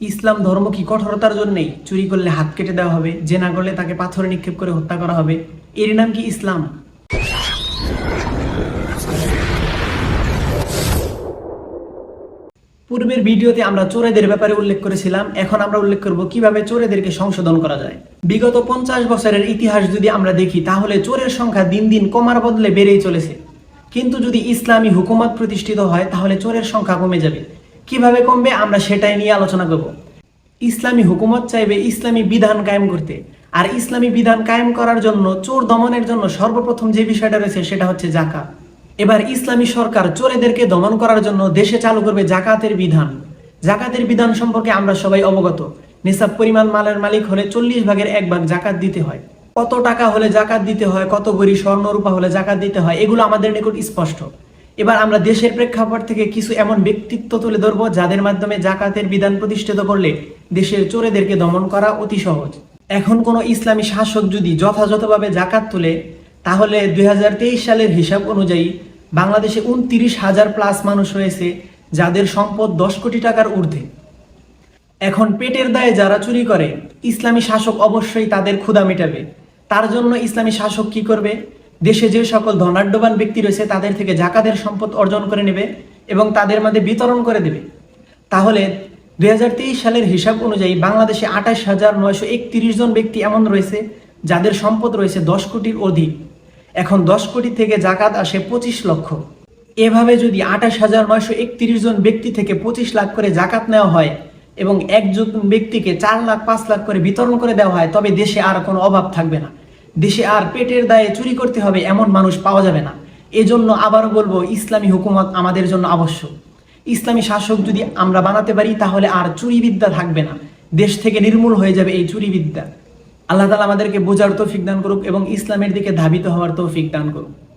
ইসলাম ধর্ম কি কঠোরতার জন্যই চুরি করলে হাত কেটে দেওয়া হবে, যে না করলে তাকে পাথরে নিক্ষেপ করে হত্যা করা হবে? এর নাম কি ইসলাম? পূর্বের ভিডিওতে আমরা চোরেদের ব্যাপারে উল্লেখ করেছিলাম, এখন আমরা উল্লেখ করব কীভাবে চোরেদেরকে সংশোধন করা যায়। বিগত পঞ্চাশ বছরের ইতিহাস যদি আমরা দেখি, তাহলে চোরের সংখ্যা দিন দিন কমার বদলে বেড়েই চলেছে। কিন্তু যদি ইসলামী হুকুমত প্রতিষ্ঠিত হয়, তাহলে চোরের সংখ্যা কমে যাবে। কীভাবে কমবে আমরা সেটাই নিয়ে আলোচনা করব। ইসলামী হুকুমত চাইবে ইসলামী বিধান কায়েম করতে। আর ইসলামী বিধান কায়েম করার জন্য, চোর দমনের জন্য সর্বপ্রথম যে বিষয়টা রয়েছে সেটা হচ্ছে জাকা এবার ইসলামী সরকার চোরেদেরকে দমন করার জন্য দেশে চালু করবে জাকাতের বিধান। জাকাতের বিধান সম্পর্কে আমরা সবাই অবগত। নিসাব পরিমাণ মালের মালিক হলে চল্লিশ ভাগের এক ভাগ জাকাত দিতে হয়। কত টাকা হলে জাকাত দিতে হয়, কত গড়ি স্বর্ণ রূপা হলে জাকাত দিতে হয়, এগুলো আমাদের নিকট স্পষ্ট। এবার আমরা দেশের প্রেক্ষাপট থেকে কিছু এমন ব্যক্তিত্ব তুলে ধরবো যাদের মাধ্যমে জাকাতের বিধান প্রতিষ্ঠিত করলে দেশের চোরেদেরকে দমন করা অতি সহজ। এখন কোনো ইসলামী শাসক যদি যথাযথভাবে জাকাত তুলে, তাহলে দুই হাজার তেইশ সালের হিসাব অনুযায়ী বাংলাদেশে উনত্রিশ হাজার প্লাস মানুষ রয়েছে যাদের সম্পদ দশ কোটি টাকার ঊর্ধ্বে। এখন পেটের দায়ে যারা চুরি করে, ইসলামী শাসক অবশ্যই তাদের ক্ষুধা মেটাবে। তার জন্য ইসলামী শাসক কি করবে? দেশে যে সকল ধনাঢ্যবান ব্যক্তি রয়েছে, তাদের থেকে জাকাতের সম্পদ অর্জন করে নেবে এবং তাদের মধ্যে বিতরণ করে দেবে। তাহলে দুই হাজার তেইশ সালের হিসাব অনুযায়ী বাংলাদেশে আঠাশ হাজার নয়শো একত্রিশ জন ব্যক্তি এমন রয়েছে, যাদের সম্পদ রয়েছে দশ কোটির অধিক। এখন দশ কোটি থেকে জাকাত আসে পঁচিশ লক্ষ। এভাবে যদি আঠাশ হাজার নয়শো একত্রিশ জন ব্যক্তি থেকে পঁচিশ লাখ করে জাকাত নেওয়া হয় এবং একজন ব্যক্তিকে চার লাখ, পাঁচ লাখ করে বিতরণ করে দেওয়া হয়, তবে দেশে আর কোনো অভাব থাকবে না। দেশে আর পেটের দায়ে চুরি করতে হবে এমন মানুষ পাওয়া যাবে না। এজন্য আবারও বলব, ইসলামী হুকুমত আমাদের জন্য আবশ্যক। ইসলামী শাসক যদি আমরা বানাতে পারি, তাহলে আর চুরিবিদ্যা থাকবে না। দেশ থেকে নির্মূল হয়ে যাবে এই চুরিবিদ্যা। আল্লাহ তালা আমাদেরকে বোঝার তৌফিক দান করুক এবং ইসলামের দিকে ধাবিত হওয়ার তৌফিক দান করুক।